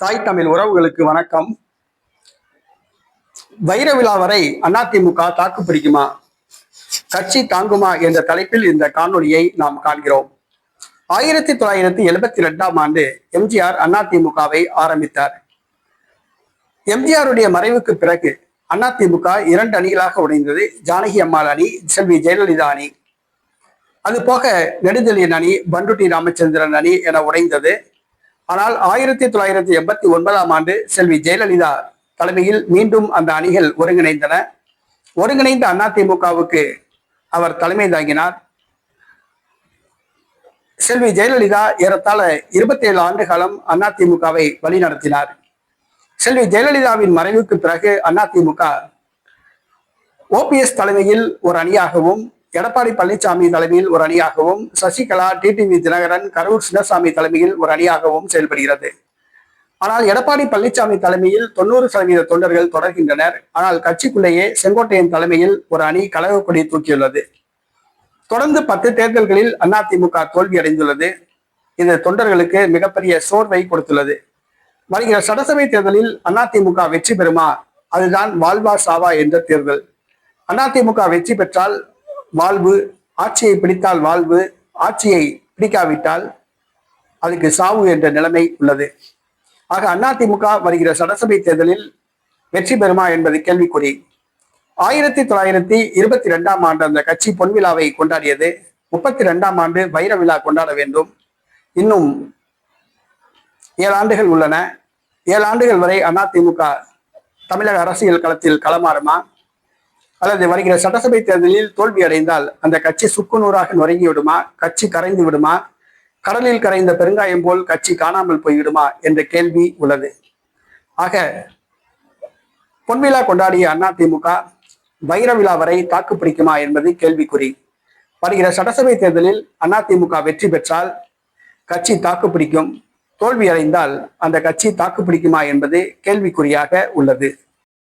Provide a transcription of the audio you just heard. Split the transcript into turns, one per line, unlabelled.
தாய் தமிழ் உறவுகளுக்கு வணக்கம். வைர விழா வரை அதிமுக தாக்கு பிடிக்குமா? கட்சி தாங்குமா என்ற தலைப்பில் இந்த காணொளியை நாம் காண்கிறோம். ஆயிரத்தி தொள்ளாயிரத்தி எழுபத்தி ரெண்டாம் ஆண்டு எம்ஜிஆர் அதிமுகவை ஆரம்பித்தார். எம்ஜிஆருடைய மறைவுக்கு பிறகு அதிமுக இரண்டு அணிகளாக உடைந்தது ஜானகி அம்மாள் அணி செல்வி ஜெயலலிதா அணி. அது போக நெடுஞ்செழியன் அணி பண்டுட்டி ராமச்சந்திரன் அணி என உடைந்தது. ஆனால் ஆயிரத்தி தொள்ளாயிரத்தி எண்பத்தி ஒன்பதாம் ஆண்டு செல்வி ஜெயலலிதா தலைமையில் மீண்டும் அந்த அணிகள் ஒருங்கிணைந்தன. ஒருங்கிணைந்த அதிமுகவுக்கு அவர் தலைமை தாங்கினார். செல்வி ஜெயலலிதா ஏறத்தாழ இருபத்தி ஏழு ஆண்டு காலம் அதிமுகவை வழிநடத்தினார். செல்வி ஜெயலலிதாவின் மறைவுக்கு பிறகு அதிமுக ஓபிஎஸ் தலைமையில் ஒரு அணியாகவும் எடப்பாடி பழனிசாமி தலைமையில் ஒரு அணியாகவும் சசிகலா டிடிவி தினகரன் கரூர் சின்னசாமி தலைமையில் ஒரு அணியாகவும் செயல்படுகிறது. ஆனால் எடப்பாடி பழனிசாமி தலைமையில் தொண்ணூறு சதவீத தொண்டர்கள் தொடர்கின்றனர். ஆனால் கட்சிக்குள்ளேயே செங்கோட்டையன் தலைமையில் ஒரு அணி கழக கொடி தூக்கியுள்ளது. தொடர்ந்து பத்து தேர்தல்களில் அதிமுக தோல்வி அடைந்துள்ளது இது தொண்டர்களுக்கு மிகப்பெரிய சோர்வை கொடுத்துள்ளது. வருகிற சட்டசபை தேர்தலில் அதிமுக வெற்றி பெறுமா? அதுதான் வாழ்வா சாவா என்ற தேர்தல். அதிமுக வெற்றி பெற்றால் வாழ்வு ஆட்சியை பிடித்தால் வாழ்வு ஆட்சியை பிடிக்காவிட்டால் அதுக்கு சாவு என்ற நிலைமை உள்ளது. ஆக அதிமுக வருகிற சட்டசபை தேர்தலில் வெற்றி பெறுமா என்பது கேள்விக்குறி. ஆயிரத்தி தொள்ளாயிரத்தி இருபத்தி ரெண்டாம் ஆண்டு அந்த கட்சி பொன்விழாவை கொண்டாடியது. முப்பத்தி ரெண்டாம் ஆண்டு வைர விழா கொண்டாட வேண்டும். இன்னும் ஏழு ஆண்டுகள் உள்ளன. ஏழு ஆண்டுகள் வரை அதிமுக தமிழக அரசியல் களத்தில் களமாறுமா? அல்லது வருகிற சட்டசபை தேர்தலில் தோல்வி அடைந்தால் அந்த கட்சி சுக்குநூறாக நுறங்கி விடுமா? கட்சி கரைந்து விடுமா? கடலில் கரைந்த பெருங்காயம் போல் கட்சி காணாமல் போய்விடுமா? என்ற கேள்வி உள்ளது. ஆக பொன்விழா கொண்டாடிய அதிமுக வைர விழா வரை தாக்கு பிடிக்குமா என்பது கேள்விக்குறி. வருகிற சட்டசபை தேர்தலில் அதிமுக வெற்றி பெற்றால் கட்சி தாக்கு பிடிக்கும். தோல்வி அடைந்தால் அந்த கட்சி தாக்கு பிடிக்குமா என்பது கேள்விக்குறியாக உள்ளது.